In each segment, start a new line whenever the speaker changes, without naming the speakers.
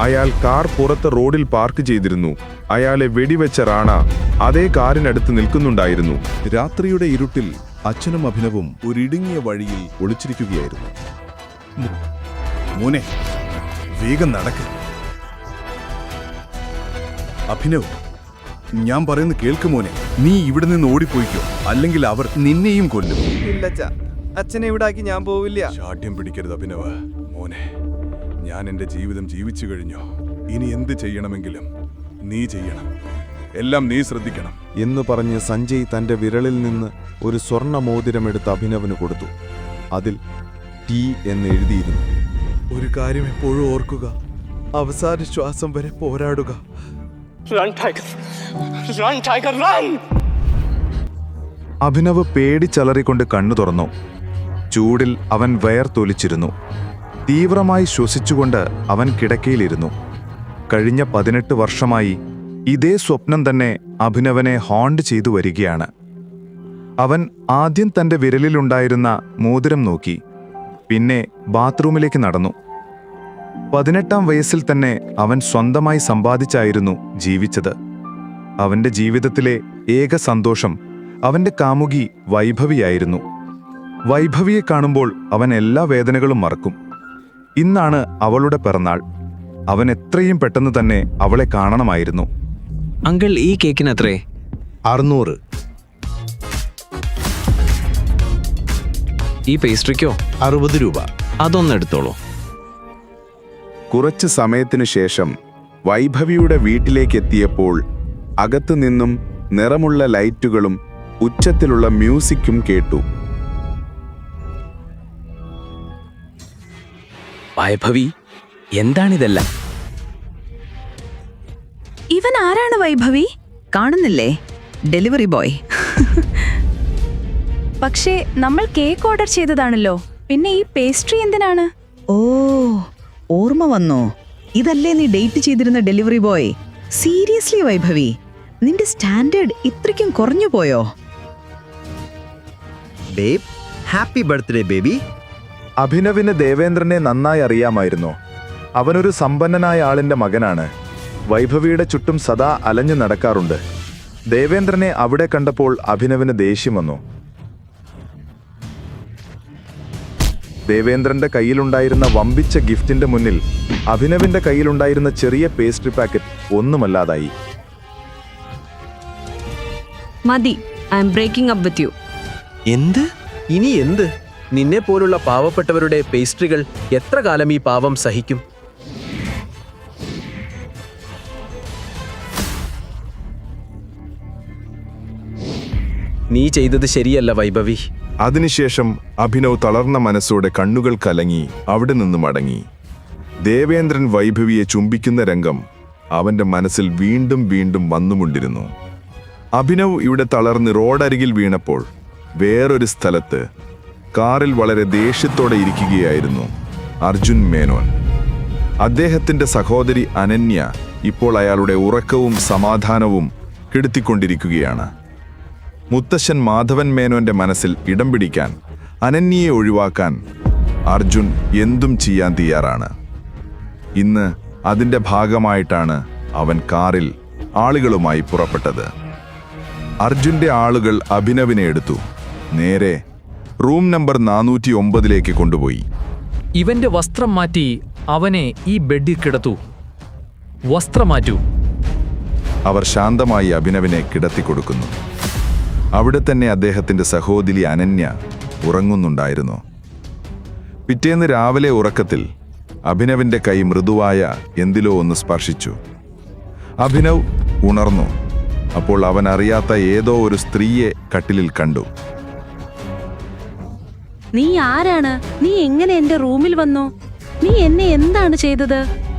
അയാൾ കാർ പുറത്ത് റോഡിൽ പാർക്ക് ചെയ്തിരുന്നു. അയാളെ വെടിവെച്ച റാണ അതേ കാറിനടുത്ത് നിൽക്കുന്നുണ്ടായിരുന്നു.
രാത്രിയുടെ ഇരുട്ടിൽ അച്ഛനും അഭിനവും ഒരിടുങ്ങിയ വഴിയിൽ ഒളിച്ചിരിക്കുകയായിരുന്നു. മോനെ വേഗം നടക്ക്. അഭിനവ് ഞാൻ പറയുന്നത് കേൾക്ക് മോനെ. നീ ഇവിടെ നിന്ന് ഓടിപ്പോയിക്കോ. അല്ലെങ്കിൽ അവർ നിന്നെയും കൊല്ലും.
ഇല്ലച്ച അച്ഛനെ ഇവിടാക്കി ഞാൻ പോവില്ല.
ശാഠ്യം പിടിക്കരുത് അഭിനവ്. മോനെ. ഞാൻ എന്റെ ജീവിതം ജീവിച്ചു കഴിഞ്ഞു? ഇനി എന്ത് ചെയ്യണമെങ്കിലും നീ ചെയ്യണം. എല്ലാം നീ ശ്രദ്ധിക്കണം.
എന്ന് പറഞ്ഞ് സഞ്ജയ് തന്റെ വിരളിൽ നിന്ന് ഒരു സ്വർണ മോതിരമെടുത്ത് അഭിനവന് കൊടുത്തു. അതിൽ ടി എന്ന് എഴുതിയിരുന്നു.
ഒരു കാര്യം എപ്പോഴും ഓർക്കുക. അവസാന ശ്വാസം വരെ പോരാടുക.
Run, Tiger! Run, Tiger, run!
Abhinav പേടിച്ചലറിക്കൊണ്ട് കണ്ണു തുറന്നു. ചൂടിൽ അവൻ വയർത്തൊലിച്ചിരുന്നു തീവ്രമായി ശ്വസിച്ചുകൊണ്ട് അവൻ കിടക്കയിലിരുന്നു. കഴിഞ്ഞ പതിനെട്ട് വർഷമായി ഇതേ സ്വപ്നം തന്നെ അഭിനവനെ ഹോണ്ട് ചെയ്തു വരികയാണ്. അവൻ ആദ്യം തന്റെ വിരലിലുണ്ടായിരുന്ന മോതിരം നോക്കി പിന്നെ ബാത്റൂമിലേക്ക് നടന്നു. പതിനെട്ടാം വയസ്സിൽ തന്നെ അവൻ സ്വന്തമായി സമ്പാദിച്ചായിരുന്നു ജീവിച്ചത്. അവന്റെ ജീവിതത്തിലെ ഏക സന്തോഷം അവന്റെ കാമുകി വൈഭവിയായിരുന്നു. വൈഭവിയെ കാണുമ്പോൾ അവൻ എല്ലാ വേദനകളും മറക്കും. ഇന്നാണ് അവളുടെ പിറന്നാൾ. അവൻ എത്രയും പെട്ടെന്ന് തന്നെ അവളെ കാണണമായിരുന്നു.
അങ്കിൾ ഈ കേക്കിന് എത്രേ?
അറുന്നൂറ്.
ഈ പേസ്ട്രിക്കോ?
അറുപത് രൂപ.
അതൊന്ന് എടുത്തോളൂ.
കുറച്ച് സമയത്തിനു ശേഷം വൈഭവിയുടെ വീട്ടിലേക്കെത്തിയപ്പോൾ അകത്തു നിന്നും നിറമുള്ള ലൈറ്റുകളും ഉച്ചത്തിലുള്ള മ്യൂസിക്കും കേട്ടു.
വൈഭവി? എന്താണിതെല്ലാം?
ഇവൻ ആരാണ് വൈഭവി?
കാണുന്നില്ലേ? Delivery boy.
പക്ഷേ നമ്മൾ കേക്ക് ഓർഡർ ചെയ്തതാണല്ലോ. പിന്നെ ഈ പേസ്ട്രി എന്തിനാണ്?
ഓ ഓർമ്മ വന്നോ. ഇതല്ലേ നീ ഡേറ്റ് ചെയ്തിരുന്ന ഡെലിവറി ബോയ്? സീരിയസ്ലി വൈഭവി നിന്റെ സ്റ്റാൻഡേർഡ് ഇത്രയ്ക്കും കുറഞ്ഞു പോയോ?
Babe happy birthday baby.
അഭിനവിന് ദേവേന്ദ്രനെ നന്നായി അറിയാമായിരുന്നു. അവനൊരു സമ്പന്നനായ ആളിന്റെ മകനാണ്. വൈഭവിയുടെ ചുറ്റും സദാ അലഞ്ഞു നടക്കാറുണ്ട്. ദേവേന്ദ്രനെ അവിടെ കണ്ടപ്പോൾ അഭിനവിന് ദേഷ്യം വന്നു. ദേവേന്ദ്രന്റെ കയ്യിലുണ്ടായിരുന്ന വമ്പിച്ച ഗിഫ്റ്റിന്റെ മുന്നിൽ അഭിനവിന്റെ കയ്യിലുണ്ടായിരുന്ന ചെറിയ പേസ്ട്രി പാക്കറ്റ് ഒന്നുമല്ലാതായി.
മതി I'm breaking up with you.
എന്ത്? ഇനി എന്ത്? നിന്നെ പോലുള്ള പാവപ്പെട്ടവരുടെ പേസ്ട്രികൾ എത്ര കാലം ഈ പാവം സഹിക്കും? നീ ചെയ്തത് ശരിയല്ല വൈഭവി.
അതിനുശേഷം അഭിനവ് തളർന്ന മനസ്സോടെ കണ്ണുകൾ കലങ്ങി അവിടെ നിന്ന് മടങ്ങി. ദേവേന്ദ്രൻ വൈഭവിയെ ചുംബിക്കുന്ന രംഗം അവന്റെ മനസ്സിൽ വീണ്ടും വീണ്ടും വന്നുകൊണ്ടിരുന്നു. അഭിനവ് ഇവിടെ തളർന്ന് റോഡരികിൽ വീണപ്പോൾ വേറൊരു സ്ഥലത്ത് കാറിൽ വളരെ ദേഷ്യത്തോടെ ഇരിക്കുകയായിരുന്നു അർജുൻ മേനോൻ. അദ്ദേഹത്തിന്റെ സഹോദരി അനന്യ ഇപ്പോൾ അയാളുടെ ഉറക്കവും സമാധാനവും കെടുത്തിക്കൊണ്ടിരിക്കുകയാണ്. മുത്തശ്ശൻ മാധവൻ മേനോന്റെ മനസ്സിൽ ഇടം പിടിക്കാൻ അനന്യയെ ഒഴിവാക്കാൻ അർജുൻ എന്തും ചെയ്യാൻ തയ്യാറാണ്. ഇന്ന് അതിന്റെ ഭാഗമായിട്ടാണ് അവൻ കാറിൽ ആളുകളുമായി പുറപ്പെട്ടത്. അർജുന്റെ ആളുകൾ അഭിനവിനെ എടുത്തു. നേരെ റൂം നമ്പർ നാനൂറ്റി ഒമ്പതിലേക്ക് കൊണ്ടുപോയി.
ഇവന്റെ വസ്ത്രം മാറ്റി അവനെ ഈ ബെഡിൽ കിടത്തു. വസ്ത്രം മാറ്റൂ.
അവർ ശാന്തമായി അഭിനവിനെ കിടത്തിക്കൊടുക്കുന്നു അവിടെ തന്നെ അദ്ദേഹത്തിന്റെ സഹോദരി അനന്യ ഉറങ്ങുന്നുണ്ടായിരുന്നു. പിറ്റേന്ന് രാവിലെ ഉറക്കത്തിൽ അഭിനവിന്റെ കൈ മൃദുവായ എന്തിലോ ഒന്ന് സ്പർശിച്ചു. അഭിനവ് ഉണർന്നു. അപ്പോൾ അവൻ അറിയാത്ത ഏതോ ഒരു സ്ത്രീയെ കട്ടിലിൽ കണ്ടു.
നീ ആരാണ്? നീ എങ്ങനെ എന്റെ റൂമിൽ വന്നു? നീ എന്നെ എന്താണ് ചെയ്തത്?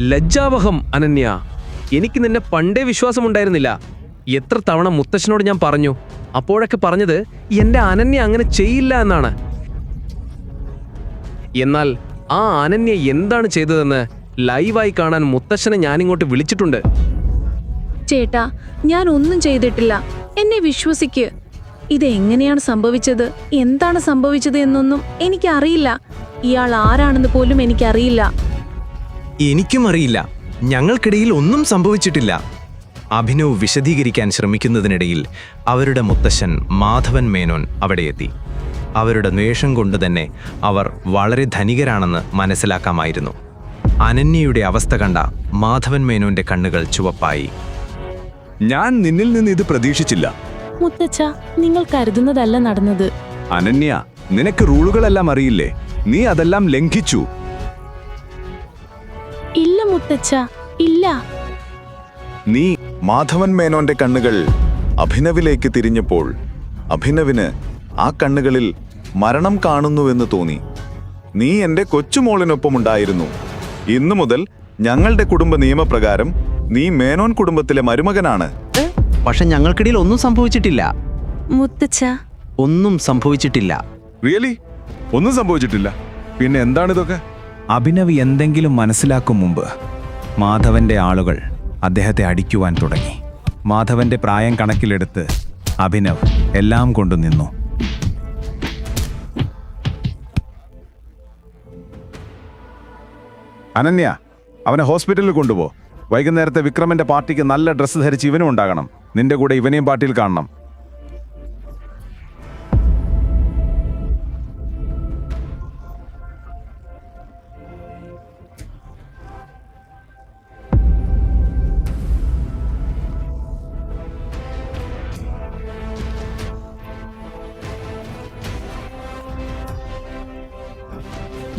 ലജ്ജാവഹം അനന്യ. എനിക്ക് നിന്നെ പണ്ടേ വിശ്വാസമുണ്ടായിരുന്നില്ല. എത്ര തവണ മുത്തശ്ശനോട് ഞാൻ പറഞ്ഞു. അപ്പോഴൊക്കെ പറഞ്ഞത് എന്റെ അനന്യ അങ്ങനെ ചെയ്യില്ല എന്നാണ്. എന്നാൽ ആ അനന്യ എന്താണ് ചെയ്തതെന്ന് ലൈവായി കാണാൻ മുത്തശ്ശനെ ഞാനിങ്ങോട്ട് വിളിച്ചിട്ടുണ്ട്.
ചേട്ടാ ഞാൻ ഒന്നും ചെയ്തിട്ടില്ല. എന്നെ വിശ്വസിക്ക്.
ഇത് എങ്ങനെയാണ് സംഭവിച്ചത്? എന്താണ് സംഭവിച്ചത് എന്നൊന്നും എനിക്കറിയില്ല. ഇയാൾ ആരാണെന്ന് പോലും എനിക്കറിയില്ല.
എനിക്കും അറിയില്ല. ഞങ്ങൾക്കിടയിൽ ഒന്നും സംഭവിച്ചിട്ടില്ല. അഭിനവ് വിശദീകരിക്കാൻ ശ്രമിക്കുന്നതിനിടയിൽ അവരുടെ മുത്തശ്ശൻ മാധവൻ മേനോൻ അവിടെയെത്തി അവരുടെ ദ്വേഷം കൊണ്ട് തന്നെ അവർ വളരെ ധനികരാണെന്ന് മനസ്സിലാക്കാമായിരുന്നു. അനന്യയുടെ അവസ്ഥ കണ്ട മാധവൻ മേനോന്റെ കണ്ണുകൾ ചുവപ്പായി.
ഞാൻ നിന്നിൽ നിന്ന് ഇത് പ്രതീക്ഷിച്ചില്ല.
മുത്തച്ഛ നിങ്ങൾ കരുതുന്നതല്ല നടന്നത്.
അനന്യ നിനക്ക് റൂളുകളെല്ലാം അറിയില്ലേ? നീ അതെല്ലാം ലംഘിച്ചു.
ഇല്ല മുത്തച്ഛ ഇല്ല.
നീ മാധവൻ മേനോന്റെ കണ്ണുകൾ അഭിനവിലേക്ക് തിരിഞ്ഞപ്പോൾ അഭിനവിന് ആ കണ്ണുകളിൽ മരണം കാണുന്നുവെന്ന് തോന്നി. നീ എന്റെ കൊച്ചുമോളിനൊപ്പമുണ്ടായിരുന്നു. ഇന്നു മുതൽ ഞങ്ങളുടെ കുടുംബ നിയമപ്രകാരം നീ മേനോൻ കുടുംബത്തിലെ മരുമകനാണ്.
പക്ഷെ ഞങ്ങൾക്കിടയിൽ ഒന്നും സംഭവിച്ചിട്ടില്ല.
മുത്തച്ഛ.
ഒന്നും സംഭവിച്ചിട്ടില്ല.
റിയലി ഒന്നും സംഭവിച്ചിട്ടില്ല. പിന്നെ എന്താണ് ഇതൊക്കെ
അഭിനവ് എന്തെങ്കിലും മനസ്സിലാക്കും മുമ്പ് മാധവന്റെ ആളുകൾ അദ്ദേഹത്തെ അടിക്കുവാൻ തുടങ്ങി. മാധവന്റെ പ്രായം കണക്കിലെടുത്ത് അഭിനവ് എല്ലാം കൊണ്ടു നിന്നു.
അനന്യ അവനെ ഹോസ്പിറ്റലിൽ കൊണ്ടുപോ. വൈകുന്നേരത്തെ വിക്രമന്റെ പാർട്ടിക്ക് നല്ല ഡ്രസ്സ് ധരിച്ച് ഇവനും ഉണ്ടാകണം. നിന്റെ കൂടെ ഇവനെയും പാർട്ടിയിൽ കാണണം.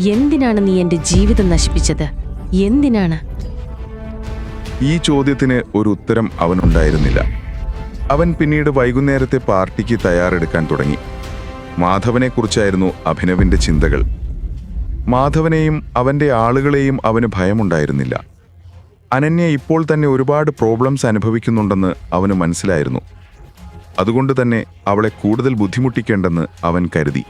എന്തിനാണ് നീ എന്റെ ജീവിതം നശിപ്പിച്ചത്? എന്തിനാണ്?
ഈ ചോദ്യത്തിന് ഒരു ഉത്തരം അവനുണ്ടായിരുന്നില്ല അവൻ പിന്നീട് വൈകുന്നേരത്തെ പാർട്ടിക്ക് തയ്യാറെടുക്കാൻ തുടങ്ങി. മാധവനെക്കുറിച്ചായിരുന്നു അഭിനവിന്റെ ചിന്തകൾ. മാധവനെയും അവന്റെ ആളുകളെയും അവന് ഭയമുണ്ടായിരുന്നില്ല. അനന്യ ഇപ്പോൾ തന്നെ ഒരുപാട് പ്രോബ്ലംസ് അനുഭവിക്കുന്നുണ്ടെന്ന് അവന് മനസ്സിലായിരുന്നു. അതുകൊണ്ട് തന്നെ അവളെ കൂടുതൽ ബുദ്ധിമുട്ടിക്കേണ്ടെന്ന് അവൻ കരുതി.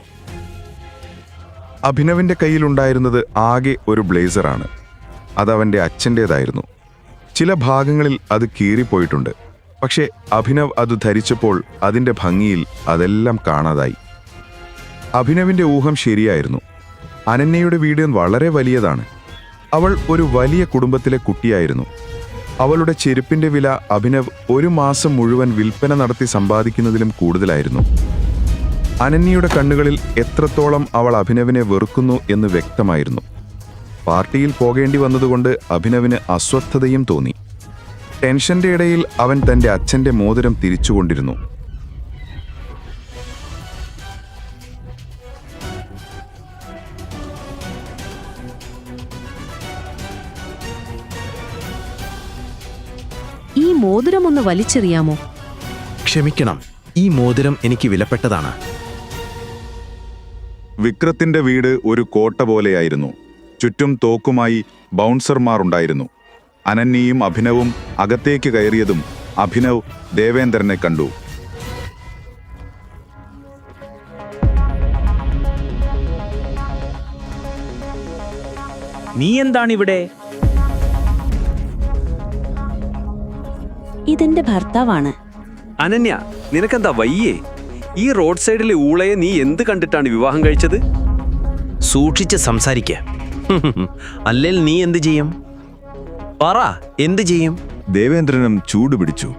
അഭിനവിന്റെ കയ്യിലുണ്ടായിരുന്നത് ആകെ ഒരു ബ്ലേസറാണ്. അതവന്റെ അച്ഛന്റേതായിരുന്നു ചില ഭാഗങ്ങളിൽ അത് കീറിപ്പോയിട്ടുണ്ട്. പക്ഷേ അഭിനവ് അത് ധരിച്ചപ്പോൾ അതിന്റെ ഭംഗിയിൽ അതെല്ലാം കാണാതായി. അഭിനവിന്റെ ഊഹം ശരിയായിരുന്നു. അനന്യയുടെ വീട് വളരെ വലിയതാണ്. അവൾ ഒരു വലിയ കുടുംബത്തിലെ കുട്ടിയായിരുന്നു. അവളുടെ ചെരുപ്പിന്റെ വില അഭിനവ് ഒരു മാസം മുഴുവൻ വിൽപ്പന നടത്തി സമ്പാദിക്കുന്നതിലും കൂടുതലായിരുന്നു. അനന്യയുടെ കണ്ണുകളിൽ എത്രത്തോളം അവൾ അഭിനവിനെ വെറുക്കുന്നു എന്ന് വ്യക്തമായിരുന്നു. പാർട്ടിയിൽ പോകേണ്ടി വന്നതുകൊണ്ട് അഭിനവിന് അസ്വസ്ഥതയും തോന്നി. ടെൻഷന്റെ ഇടയിൽ അവൻ തന്റെ അച്ഛന്റെ മോതിരം തിരിച്ചുകൊണ്ടിരുന്നു.
ഈ മോതിരം ഒന്ന് വലിച്ചെറിയാമോ?
ക്ഷമിക്കണം. ഈ മോതിരം എനിക്ക് വിലപ്പെട്ടതാണ്.
വിക്രത്തിന്റെ വീട് ഒരു കോട്ട പോലെയായിരുന്നു. ചുറ്റും തോക്കുമായി ബൗൺസർമാർ ഉണ്ടായിരുന്നു അനന്യയും അഭിനവും അകത്തേക്ക് കയറിയതും അഭിനവ് ദേവേന്ദ്രനെ കണ്ടു.
നീ എന്താണിവിടെ?
ഇതെന്റെ ഭർത്താവാണ്.
അനന്യ നിനക്കെന്താ വയ്യേ? ഈ റോഡ് സൈഡിലെ ഊളയെ നീ എന്ത് കണ്ടിട്ടാണ് വിവാഹം കഴിച്ചത്?
സൂക്ഷിച്ച് സംസാരിക്ക. അല്ലെങ്കിൽ നീ എന്ത് ചെയ്യും? പറ എന്ത് ചെയ്യും?
ദേവേന്ദ്രനും ചൂടുപിടിച്ചു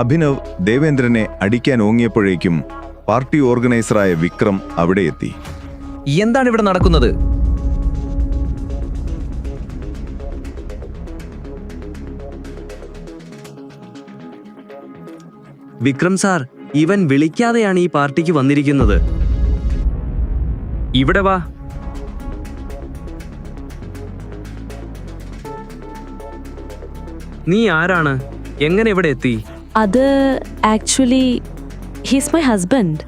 അഭിനവ് ദേവേന്ദ്രനെ അടിക്കാൻ ഓങ്ങിയപ്പോഴേക്കും പാർട്ടി ഓർഗനൈസറായ വിക്രം അവിടെ എത്തി.
എന്താണ് ഇവിടെ നടക്കുന്നത്?
വിക്രം സാർ ഇവൻ വിളിക്കാതെയാണ് ഈ പാർട്ടിക്ക് വന്നിരിക്കുന്നത്. ഇവിടെ വാ. നീ ആരാണ്? എങ്ങനെ ഇവിടെ എത്തി?
അത് ആക്ച്വലി ഹിസ് മൈ ഹസ്ബൻഡ്.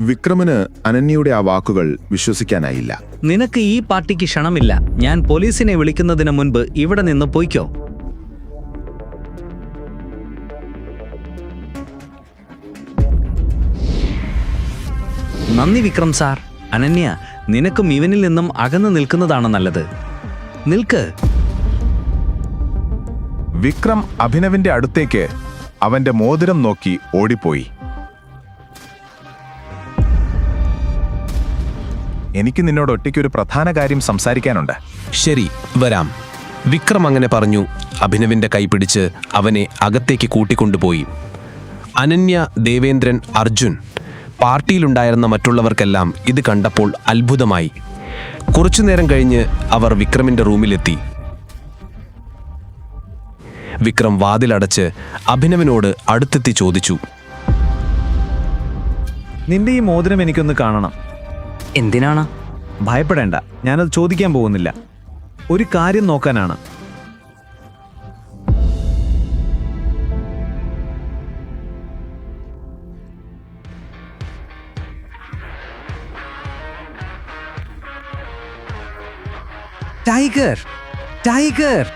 വിക്രമന് അനന്യയുടെ ആ വാക്കുകൾ വിശ്വസിക്കാനായില്ല.
നിനക്ക് ഈ പാർട്ടിക്ക് ക്ഷണമില്ല. ഞാൻ പോലീസിനെ വിളിക്കുന്നതിന് മുൻപ് ഇവിടെ നിന്ന് പൊയ്ക്കോ. നന്ദി വിക്രം സാർ. അനന്യ നിനക്കും ഇവനിൽ നിന്നും അകന്നു നിൽക്കുന്നതാണ് നല്ലത്. നിൽക്ക്.
വിക്രം അഭിനവിന്റെ അടുത്തേക്ക് അവന്റെ മോതിരം നോക്കി ഓടിപ്പോയി. എനിക്ക് നിന്നോട് ഒറ്റയ്ക്ക് ഒരു പ്രധാന കാര്യം സംസാരിക്കാനുണ്ട്.
ശരി വരാം. വിക്രം അങ്ങനെ പറഞ്ഞു അഭിനവിന്റെ കൈ പിടിച്ച് അവനെ അകത്തേക്ക് കൂട്ടിക്കൊണ്ടുപോയി. അനന്യ ദേവേന്ദ്രൻ അർജുൻ പാർട്ടിയിലുണ്ടായിരുന്ന മറ്റുള്ളവർക്കെല്ലാം ഇത് കണ്ടപ്പോൾ അത്ഭുതമായി. കുറച്ചുനേരം കഴിഞ്ഞ് അവർ വിക്രമിന്റെ റൂമിലെത്തി. വിക്രം വാതിലടച്ച് അഭിനവിനോട് അടുത്തെത്തി ചോദിച്ചു.
നിന്റെ ഈ മോതിരം എനിക്കൊന്ന് കാണണം.
എന്തിനാണ്?
ഭയപ്പെടേണ്ട. ഞാനത് ചോദിക്കാൻ പോകുന്നില്ല. ഒരു കാര്യം നോക്കാനാണ്. Tiger tiger.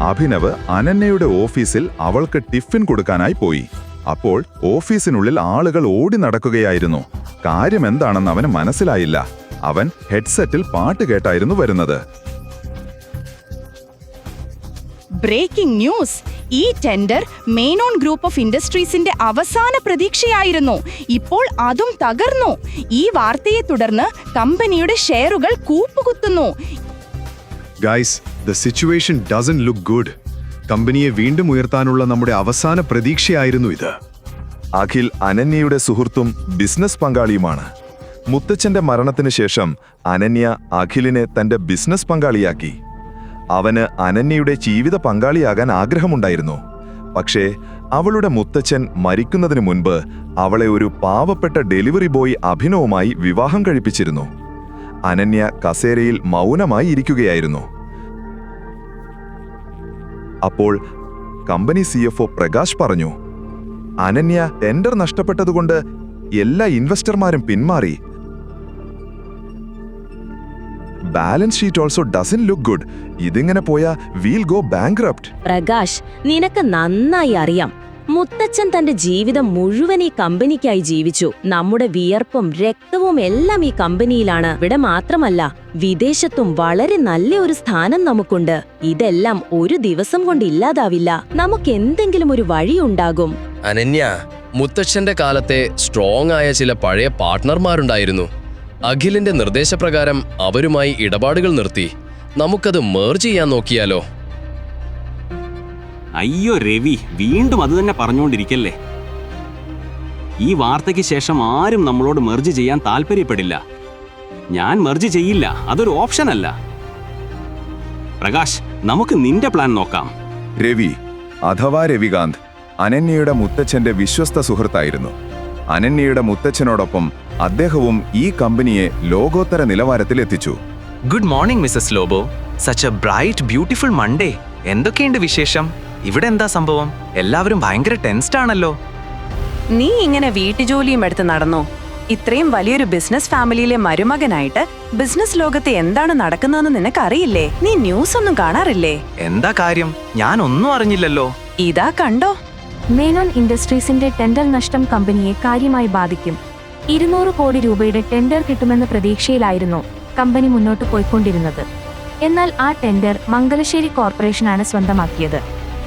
അഭിനവ് അനന്യയുടെ ഓഫീസിൽ അവൾക്ക് ടിഫിൻ കൊടുക്കാനായി പോയി. അപ്പോൾ ഓഫീസിനുള്ളിൽ ആളുകൾ ഓടി നടക്കുകയായിരുന്നു. കാര്യം എന്താണെന്ന് അവന് മനസ്സിലായില്ല. അവൻ ഹെഡ്സെറ്റിൽ പാട്ട് കേട്ടായിരുന്നു വരുന്നത്.
ബ്രേക്കിംഗ് ന്യൂസ് ഈ ടെൻഡർ മെയിനോൺ ഗ്രൂപ്പ് ഓഫ് ഇൻഡസ്ട്രീസിന്റെ അവസാന പ്രതീക്ഷയായിരുന്നു. ഇപ്പോൾ അതും തകർന്നു. ഈ വാർത്തയെ തുടർന്ന് കമ്പനിയുടെ ഷെയറുകൾ കൂപ്പുകുത്തുന്നു.
Guys the situation doesn't look good കമ്പനിയെ വീണ്ടും ഉയർത്താനുള്ള നമ്മുടെ അവസാന പ്രതീക്ഷയായിരുന്നു ഇത്.
അഖിൽ അനന്യയുടെ സുഹൃത്തും ബിസിനസ് പങ്കാളിയുമാണ്. മുത്തച്ഛന്റെ മരണത്തിന് ശേഷം അനന്യ അഖിലിനെ തന്റെ ബിസിനസ് പങ്കാളിയാക്കി. അവന് അനന്യയുടെ ജീവിത പങ്കാളിയാകാൻ ആഗ്രഹമുണ്ടായിരുന്നു. പക്ഷേ അവളുടെ മുത്തച്ഛൻ മരിക്കുന്നതിന് മുൻപ് അവളെ ഒരു പാവപ്പെട്ട ഡെലിവറി ബോയ് അഭിനവുമായി വിവാഹം കഴിപ്പിച്ചിരുന്നു. അനന്യ കസേരയിൽ മൗനമായി ഇരിക്കുകയായിരുന്നു. അപ്പോൾ കമ്പനി സി പ്രകാശ് പറഞ്ഞു അനന്യ ടെൻഡർ നഷ്ടപ്പെട്ടതുകൊണ്ട് എല്ലാ ഇൻവെസ്റ്റർമാരും പിന്മാറി. Balance sheet also doesn't look good ഇതിങ്ങനെ പോയാ വീൽ ഗോ ബാങ്ക്രപ്റ്റ്
പ്രകാശ് നിനക്ക് നന്നായി അറിയാം. മുത്തച്ഛൻ തന്റെ ജീവിതം മുഴുവൻ ഈ കമ്പനിക്കായി ജീവിച്ചു. നമ്മുടെ വിയർപ്പും രക്തവും എല്ലാം ഈ കമ്പനിയിലാണ്. ഇവിടെ മാത്രമല്ല വിദേശത്തും വളരെ നല്ല ഒരു സ്ഥാനം നമുക്കുണ്ട്. ഇതെല്ലാം ഒരു ദിവസം കൊണ്ട് ഇല്ലാതാവില്ല. നമുക്ക് എന്തെങ്കിലും ഒരു വഴിയുണ്ടാകും
അനന്യ മുത്തച്ഛന്റെ കാലത്തെ സ്ട്രോങ് ആയ ചില പഴയ പാർട്ട്ണർമാരുണ്ടായിരുന്നു അഖിലിന്റെ നിർദ്ദേശപ്രകാരം അവരുമായി ഇടപാടുകൾ നിർത്തി. നമുക്കത് മേർജ് ചെയ്യാൻ നോക്കിയാലോ?
അയ്യോ രവി വീണ്ടും അത് തന്നെ പറഞ്ഞുകൊണ്ടിരിക്കല്ലേ? ഈ വാർത്തയ്ക്ക് ശേഷം ആരും നമ്മളോട് മെർജ് ചെയ്യാൻ താല്പര്യപ്പെടില്ല. ഞാൻ മെർജ് ചെയ്യില്ല അതൊരു ഓപ്ഷൻ അല്ല. പ്രകാശ് നമുക്ക് നിന്റെ പ്ലാൻ നോക്കാം.
രവി അഥവാ രവികാന്ത് അനന്യയുടെ മുത്തച്ഛന്റെ വിശ്വസ്ത സുഹൃത്തായിരുന്നു. അനന്യയുടെ മുത്തച്ഛനോടൊപ്പം അദ്ദേഹവും ഈ കമ്പനിയെ ലോകോത്തര നിലവാരത്തിൽ എത്തിച്ചു
good morning Mrs Lobo such a bright beautiful Monday എന്തൊക്കെയുണ്ട് വിശേഷം? ഇവിടെ എന്താ സംഭവം? എല്ലാവരും ഭയങ്കര ടെൻസ്ഡ് ആണല്ലോ.
നീ ഇങ്ങനെ വീട്ടുജോലിയും എടുത്ത് നടന്നോ? ഇത്രയും വലിയൊരു ബിസിനസ് ഫാമിലിയിലെ മരുമകനായിട്ട് ബിസിനസ് ലോകത്ത് എന്താണ് നടക്കുന്നതെന്ന് നിനക്കറിയില്ലേ? നീ ന്യൂസ് ഒന്നും കാണാറില്ലേ?
എന്താ കാര്യം? ഞാൻ ഒന്നും അറിഞ്ഞില്ലല്ലോ.
ഇതാ കണ്ടോ?
മേനോൻ ഇൻഡസ്ട്രീസിന്റെ ടെൻഡർ നഷ്ടം കമ്പനിയെ കാര്യമായി ബാധിക്കും. ഇരുന്നൂറ് കോടി രൂപയുടെ ടെൻഡർ കിട്ടുമെന്ന പ്രതീക്ഷയിലായിരുന്നു കമ്പനി മുന്നോട്ട് പോയിക്കൊണ്ടിരുന്നത്. എന്നാൽ ആ ടെൻഡർ മംഗലശ്ശേരി കോർപ്പറേഷനാണ് സ്വന്തമാക്കിയത്.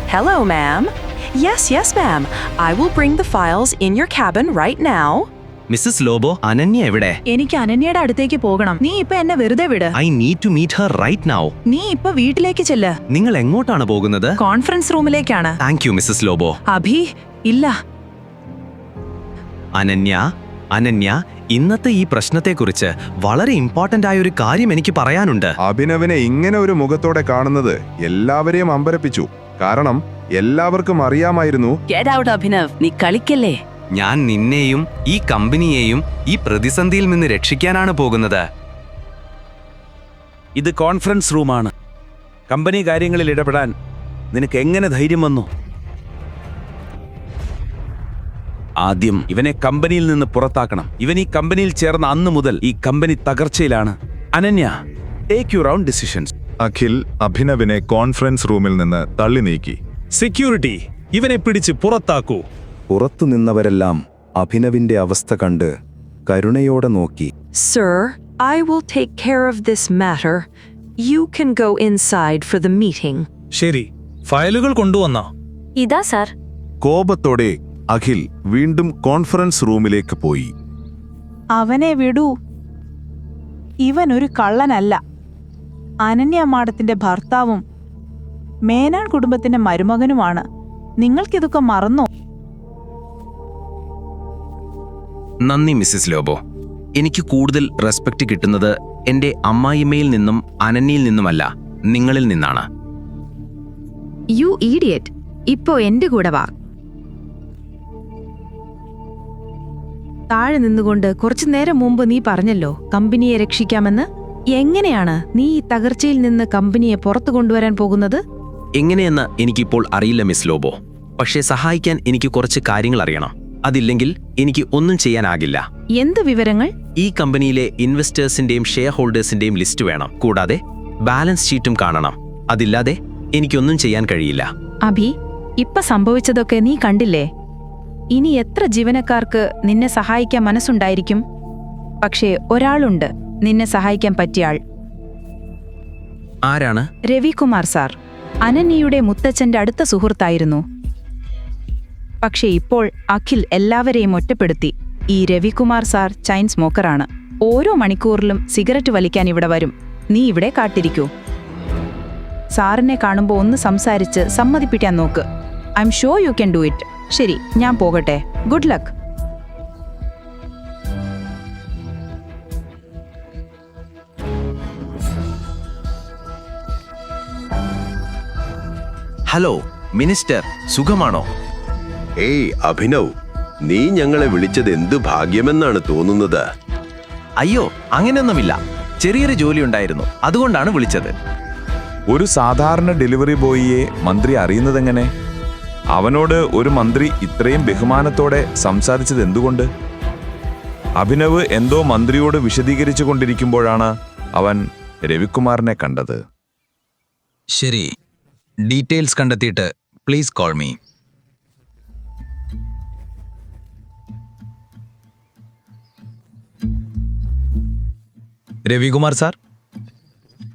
Hello ma'am yes yes ma'am I will bring the files in your cabin right now
Mrs Lobo Ananya എവിടെ?
എനിക്ക് അനന്യയുടെ അടുത്തേക്ക് പോകണം. നീ ഇപ്പൊ എന്നെ വെറുതെ വിട്.
I need to meet her right now
നീ ഇപ്പൊ വീട്ടിലേക്ക് ചെല്ല്.
നിങ്ങൾ എങ്ങോട്ടാണ് പോകുന്നത്?
Conference റൂമിലേക്കാണ്.
Thank you Mrs Lobo
Abhi ഇല്ല.
അനന്യ അനന്യ ഇന്നത്തെ ഈ പ്രശ്നത്തെക്കുറിച്ച് വളരെ ഇമ്പോർട്ടന്റ് ആയ ഒരു കാര്യം എനിക്ക് പറയാനുണ്ട്.
അഭിനവിനെ ഇങ്ങനെ ഒരു മുഖത്തോടെ കാണുന്നത് എല്ലാവരെയും അമ്പരപ്പിച്ചു. കാരണം എല്ലാവർക്കും അറിയാമായിരുന്നു
ഗെറ്റ് ഔട്ട് അഭിനവ്. നീ കളിക്കല്ലേ?
ഞാൻ നിന്നെയും ഈ കമ്പനിയെയും ഈ പ്രതിസന്ധിയിൽ നിന്ന് രക്ഷിക്കാനാണ് പോകുന്നത്.
ഇത് കോൺഫറൻസ് റൂമാണ് കമ്പനി കാര്യങ്ങളിൽ ഇടപെടാൻ നിനക്ക് എങ്ങനെ ധൈര്യം വന്നു? ആദ്യം ഇവനെ കമ്പനിയിൽ നിന്ന് പുറത്താക്കണം. ഇവൻ ഈ കമ്പനിയിൽ ചേർന്ന അന്ന് മുതൽ ഈ company തകർച്ചയിലാണ്. Ananya take you round decisions
Akhil അഭിനവിനെ conference റൂമിൽ നിന്ന് തള്ളി നീക്കി.
സെക്യൂരിറ്റി ഇവനെ പിടിച്ച് പുറത്താക്കൂ.
പുറത്തു നിന്നവരെല്ലാം അഭിനവിന്റെ അവസ്ഥ കണ്ട് കരുണയോടെ നോക്കി.
Sir I will take care of this matter you can go inside for the meeting
ശരി ഫയലുകൾ കൊണ്ടുവന്ന.
ഇതാ സർ
കോപത്തോടെ അഖിൽ വീണ്ടും കോൺഫറൻസ് റൂമിലേക്ക് പോയി.
അവനെ വിടൂ. ഇവൻ ഒരു കള്ളനല്ല. അനന്യ മാഡത്തിന്റെ ഭർത്താവും മേനാൻ കുടുംബത്തിന്റെ മരുമകനുമാണ്. നിങ്ങൾക്കിതൊക്കെ മറന്നോ?
നന്ദി മിസ്സിസ് ലോബോ. എനിക്ക് കൂടുതൽ റെസ്പെക്റ്റ് കിട്ടുന്നത് എന്റെ അമ്മായിമ്മയിൽ നിന്നും അനന്യയിൽ നിന്നുമല്ല നിങ്ങളിൽ നിന്നാണ്.
യു ഈഡിയറ്റ് ഇപ്പോ എന്റെ കൂടെ വാ. താഴെ നിന്നുകൊണ്ട് കുറച്ചു നേരം മുമ്പ് നീ പറഞ്ഞല്ലോ കമ്പനിയെ രക്ഷിക്കാമെന്ന്. എങ്ങനെയാണ് നീ ഈ തകർച്ചയിൽ നിന്ന് കമ്പനിയെ പുറത്തു കൊണ്ടുവരാൻ പോകുന്നത്?
എങ്ങനെയെന്ന് എനിക്കിപ്പോൾ അറിയില്ല മിസ് ലോബോ. പക്ഷേ സഹായിക്കാൻ എനിക്ക് കുറച്ച് കാര്യങ്ങൾ അറിയണം. അതില്ലെങ്കിൽ എനിക്ക് ഒന്നും ചെയ്യാനാകില്ല.
എന്ത് വിവരങ്ങൾ?
ഈ കമ്പനിയിലെ ഇൻവെസ്റ്റേഴ്സിന്റെയും ഷെയർ ഹോൾഡേഴ്സിന്റെയും ലിസ്റ്റ് വേണം. കൂടാതെ ബാലൻസ് ഷീറ്റും കാണണം. അതില്ലാതെ എനിക്കൊന്നും ചെയ്യാൻ കഴിയില്ല.
അഭി ഇപ്പൊ സംഭവിച്ചതൊക്കെ നീ കണ്ടില്ലേ? ഇനി എത്ര ജീവനക്കാർക്ക് നിന്നെ സഹായിക്കാൻ മനസ്സുണ്ടായിരിക്കും? പക്ഷേ ഒരാളുണ്ട് നിന്നെ സഹായിക്കാൻ പറ്റിയ ആൾ
ആരാണ്?
രവികുമാർ സാർ. അനന്യയുടെ മുത്തച്ഛന്റെ അടുത്ത സുഹൃത്തായിരുന്നു. പക്ഷേ ഇപ്പോൾ അഖിൽ എല്ലാവരെയും ഒറ്റപ്പെടുത്തി. ഈ രവികുമാർ സാർ ചൈൻ സ്മോക്കറാണ്. ഓരോ മണിക്കൂറിലും സിഗരറ്റ് വലിക്കാൻ ഇവിടെ വരും. നീ ഇവിടെ കാട്ടിരിക്കൂ സാറിനെ കാണുമ്പോൾ ഒന്ന് സംസാരിച്ച് സമ്മതിപ്പിക്കാൻ നോക്ക്. I'm sure you can do it. ശരി ഞാൻ പോകട്ടെ. Good luck.
ഹലോ മിനിസ്റ്റർ സുഖമാണോ?
ഏയ് അഭിനവ് നീ ഞങ്ങളെ വിളിച്ചത് എന്തു ഭാഗ്യമെന്നാണ് തോന്നുന്നത്?
അയ്യോ അങ്ങനെയൊന്നുമില്ല. ചെറിയൊരു ജോലി ഉണ്ടായിരുന്നു. അതുകൊണ്ടാണ് വിളിച്ചത്.
ഒരു സാധാരണ ഡെലിവറി ബോയിയെ മന്ത്രി അറിയുന്നതെങ്ങനെ? അവനോട് ഒരു മന്ത്രി ഇത്രയും ബഹുമാനത്തോടെ സംസാരിച്ചത് എന്തുകൊണ്ട്? അഭിനവ് എന്തോ മന്ത്രിയോട് വിശദീകരിച്ചു കൊണ്ടിരിക്കുമ്പോഴാണ് അവൻ രവികുമാറിനെ കണ്ടത്.
ശരി. ഡീറ്റെയിൽസ് കണ്ടെത്തിയിട്ട് please call me. Ravikumar sir?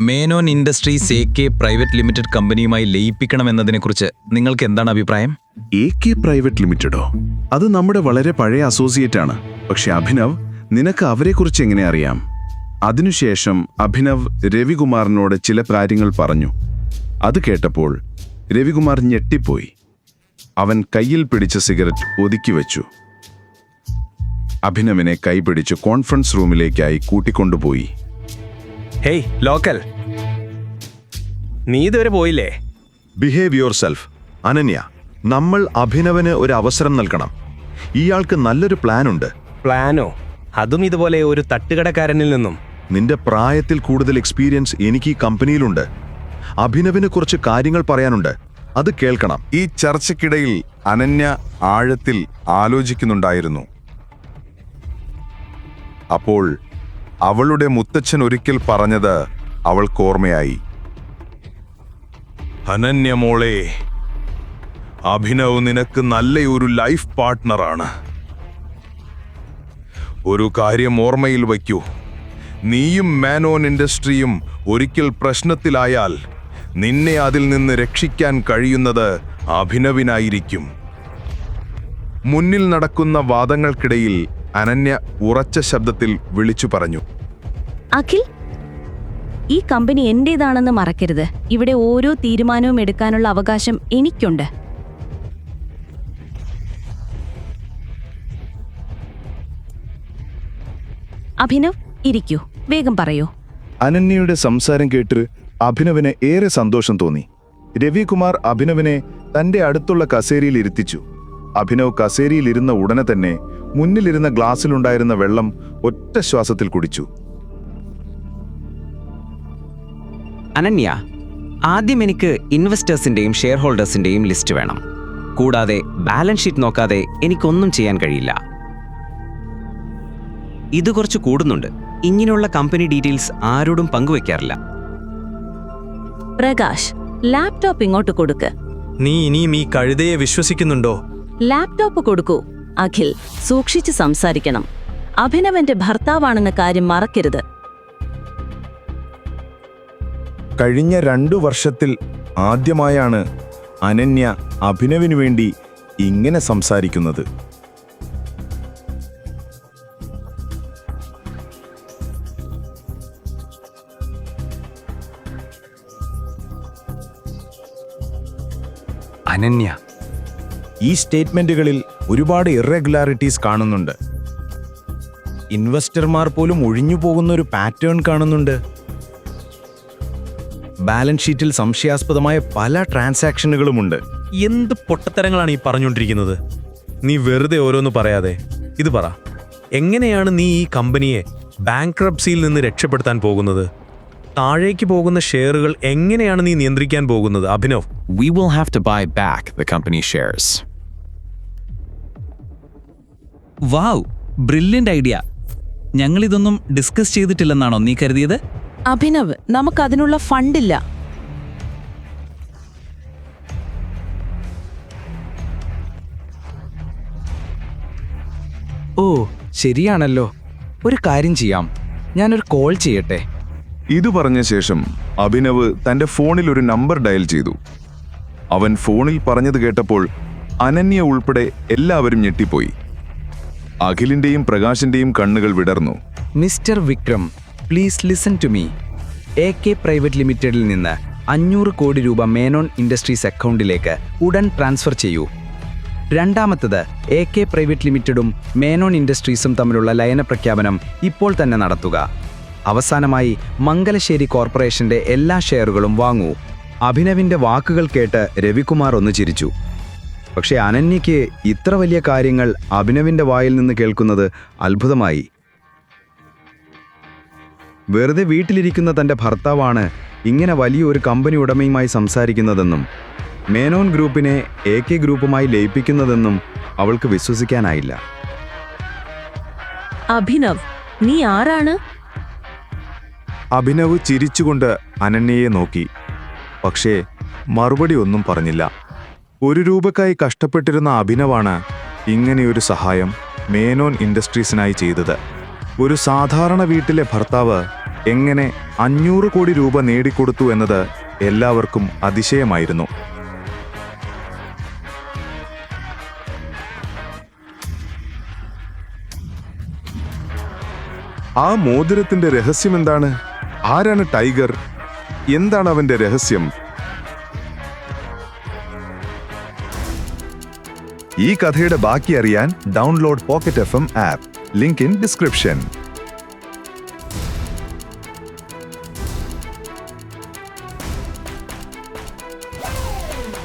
Menon industries A K private limited കമ്പനിയുമായി ലയിപ്പിക്കണമെന്നതിനെക്കുറിച്ച് നിങ്ങൾക്ക് എന്താണ് അഭിപ്രായം?
എ കെ പ്രൈവറ്റ് ലിമിറ്റഡോ? അത് നമ്മുടെ വളരെ പഴയ അസോസിയേറ്റ് ആണ് പക്ഷെ അഭിനവ് നിനക്ക് അവരെക്കുറിച്ച് എങ്ങനെ അറിയാം? അതിനുശേഷം അഭിനവ് രവികുമാറിനോട് ചില കാര്യങ്ങൾ പറഞ്ഞു. അത് കേട്ടപ്പോൾ രവികുമാർ ഞെട്ടിപ്പോയി. അവൻ കയ്യിൽ പിടിച്ച സിഗരറ്റ് ഒതുക്കി വെച്ചു. അഭിനവിനെ കൈപിടിച്ച് കോൺഫറൻസ് റൂമിലേക്കായി കൂട്ടിക്കൊണ്ടുപോയി.
Hey local. നീ ഇതുവരെ പോയില്ലേ?
ബിഹേവ് യുവർ സെൽഫ് അനന്യ നമ്മൾ അഭിനവന് ഒരു അവസരം നൽകണം. ഇയാൾക്ക് നല്ലൊരു പ്ലാൻ ഉണ്ട്.
പ്ലാനോ അതും ഇതുപോലെ ഒരു തട്ടുകടക്കാരനിൽ നിന്നും.
നിന്റെ പ്രായത്തിൽ കൂടുതൽ എക്സ്പീരിയൻസ് എനിക്ക് ഈ കമ്പനിയിലുണ്ട് അഭിനവിന് കുറച്ച് കാര്യങ്ങൾ പറയാനുണ്ട്. അത് കേൾക്കണം. ഈ ചർച്ചയ്ക്കിടയിൽ അനന്യ ആഴത്തിൽ ആലോചിക്കുന്നുണ്ടായിരുന്നു. അപ്പോൾ അവളുടെ മുത്തച്ഛൻ ഒരിക്കൽ പറഞ്ഞത് അവൾക്ക് ഓർമ്മയായി. അനന്യമോളെ അഭിനവ് നിനക്ക് നല്ലയൊരു ലൈഫ് പാർട്ട്ണറാണ് ഒരു കാര്യം ഓർമ്മയിൽ വയ്ക്കൂ. നീയും മാനോൻ ഇൻഡസ്ട്രിയും ഒരിക്കൽ പ്രശ്നത്തിലായാൽ നിന്നെ അതിൽ നിന്ന് രക്ഷിക്കാൻ കഴിയുന്നത് അഭിനവിനായിരിക്കും. മുന്നിൽ നടക്കുന്ന വാദങ്ങൾക്കിടയിൽ അനന്യ ഉറച്ച ശബ്ദത്തിൽ വിളിച്ചു പറഞ്ഞു.
അഖിൽ ഈ കമ്പനി എന്റേതാണെന്ന് മറക്കരുത്. ഇവിടെ ഓരോ തീരുമാനവും എടുക്കാനുള്ള അവകാശം എനിക്കുണ്ട്. അഭിനവ് ഇരിക്കൂ. വേഗം പറയൂ.
അനന്യയുടെ സംസാരം കേട്ട് അഭിനവിന് ഏറെ സന്തോഷം തോന്നി. രവികുമാർ അഭിനവിനെ തന്റെ അടുത്തുള്ള കസേരയിൽ ഇരുത്തിച്ചു. അഭിനവ് കസേരിയിലിരുന്ന ഇരുന്ന ഉടനെ തന്നെ മുന്നിലിരുന്ന ഗ്ലാസ്സിലുണ്ടായിരുന്ന വെള്ളം ഒറ്റ ശ്വാസത്തിൽ കുടിച്ചു.
അനന്യ ആദ്യം എനിക്ക് ഇൻവെസ്റ്റേഴ്സിന്റെയും ഷെയർ ഹോൾഡേഴ്സിന്റെയും ലിസ്റ്റ് വേണം. കൂടാതെ ബാലൻസ് ഷീറ്റ് നോക്കാതെ എനിക്കൊന്നും ചെയ്യാൻ കഴിയില്ല. ഇത് കുറച്ച് കൂടുന്നുണ്ട്. ഇങ്ങനെയുള്ള കമ്പനി ഡീറ്റെയിൽസ് ആരോടും പങ്കുവെക്കാറില്ല.
പ്രകാശ് ലാപ്ടോപ്പ് ഇങ്ങോട്ട് കൊടുക്ക്.
നീ ഇനിയും ഈ കഴുതയെ വിശ്വസിക്കുന്നുണ്ടോ?
ലാപ്ടോപ്പ് കൊടുക്കൂ. അഖിൽ സൂക്ഷിച്ച് സംസാരിക്കണം. അഭിനവന്റെ ഭർത്താവാണെന്ന കാര്യം മറക്കരുത്.
കഴിഞ്ഞ രണ്ടു വർഷത്തിൽ ആദ്യമായാണ് അനന്യ അഭിനവിനു വേണ്ടി ഇങ്ങനെ സംസാരിക്കുന്നത്.
അനന്യ ഈ സ്റ്റേറ്റ്മെന്റുകളിൽ ഒരുപാട് ഇറഗുലാരിറ്റീസ് കാണുന്നുണ്ട്. ഇൻവെസ്റ്റർമാർ പോലും ഒഴിഞ്ഞു പോകുന്ന ഒരു പാറ്റേൺ കാണുന്നുണ്ട്. ബാലൻസ് ഷീറ്റിൽ സംശയാസ്പദമായ പല ട്രാൻസാക്ഷനുകളുമുണ്ട്.
എന്ത് പൊട്ടത്തരങ്ങളാണ് ഈ പറഞ്ഞുകൊണ്ടിരിക്കുന്നത്? നീ വെറുതെ ഓരോന്ന് പറയാതെ. ഇത് പറ. എങ്ങനെയാണ് നീ ഈ കമ്പനിയെ ബാങ്ക്രപ്സിയിൽ നിന്ന് രക്ഷപ്പെടുത്താൻ പോകുന്നത്? താഴേക്ക് പോകുന്ന ഷെയറുകൾ എങ്ങനെയാണ് നീ നിയന്ത്രിക്കാൻ പോകുന്നത്? Abhinav.
We will have to buy back the company shares.
Wow brilliant idea ഞങ്ങളിതൊന്നും discuss ചെയ്തിട്ടില്ലെന്നാണോ നീ കരുതിയത്?
അഭിനവ് നമുക്ക് നമുക്കതിനുള്ള ഫണ്ടില്ല.
ഓ ശരിയാണല്ലോ. ഒരു കാര്യം ചെയ്യാം. ഞാനൊരു കോൾ ചെയ്യട്ടെ.
ഇത് പറഞ്ഞ ശേഷം അഭിനവ് തന്റെ ഫോണിൽ ഒരു നമ്പർ ഡയൽ ചെയ്തു. അവൻ ഫോണിൽ പറഞ്ഞത് കേട്ടപ്പോൾ അനന്യ ഉൾപ്പെടെ എല്ലാവരും ഞെട്ടിപ്പോയി. അഖിലിന്റെയും പ്രകാശിന്റെയും കണ്ണുകൾ വിടർന്നു.
Mr Vikram please listen to me. A K private ലിമിറ്റഡിൽ നിന്ന് അഞ്ഞൂറ് കോടി രൂപ മേനോൺ ഇൻഡസ്ട്രീസ് അക്കൗണ്ടിലേക്ക് ഉടൻ ട്രാൻസ്ഫർ ചെയ്യൂ. രണ്ടാമത്തത് എ കെ പ്രൈവറ്റ് ലിമിറ്റഡും മേനോൺ ഇൻഡസ്ട്രീസും തമ്മിലുള്ള ലയന പ്രഖ്യാപനം ഇപ്പോൾ തന്നെ നടത്തുക. അവസാനമായി മംഗലശ്ശേരി കോർപ്പറേഷന്റെ എല്ലാ ഷെയറുകളും വാങ്ങൂ. അഭിനവിന്റെ വാക്കുകൾ കേട്ട് രവികുമാർ ഒന്ന് ചിരിച്ചു. പക്ഷേ അനന്യയ്ക്ക് ഇത്ര വലിയ കാര്യങ്ങൾ അഭിനവിന്റെ വായിൽ നിന്ന് കേൾക്കുന്നത് അത്ഭുതമായി. വെറുതെ വീട്ടിലിരിക്കുന്ന തന്റെ ഭർത്താവാണ് ഇങ്ങനെ വലിയൊരു കമ്പനി ഉടമയുമായി സംസാരിക്കുന്നതെന്നും മേനോൻ ഗ്രൂപ്പിനെ എ കെ ഗ്രൂപ്പുമായി ലയിപ്പിക്കുന്നതെന്നും അവൾക്ക് വിശ്വസിക്കാനായില്ല.
അഭിനവ് നീ ആരാണ്?
അഭിനവ് ചിരിച്ചുകൊണ്ട് അനന്യയെ നോക്കി. പക്ഷേ മറുപടി ഒന്നും പറഞ്ഞില്ല. ഒരു രൂപക്കായി കഷ്ടപ്പെട്ടിരുന്ന അഭിനവാണ് ഇങ്ങനെയൊരു സഹായം മേനോൻ ഇൻഡസ്ട്രീസിനായി ചെയ്തത്. ഒരു സാധാരണ വീട്ടിലെ ഭർത്താവ് എങ്ങനെ അഞ്ഞൂറ് കോടി രൂപ നേടിക്കൊടുത്തു എന്നത് എല്ലാവർക്കും അതിശയമായിരുന്നു. ആ മോതിരത്തിന്റെ രഹസ്യം എന്താണ് ആരാണ് ടൈഗർ? എന്താണ് അവന്റെ രഹസ്യം? ഈ കഥയുടെ ബാക്കി അറിയാൻ download pocket F app link in description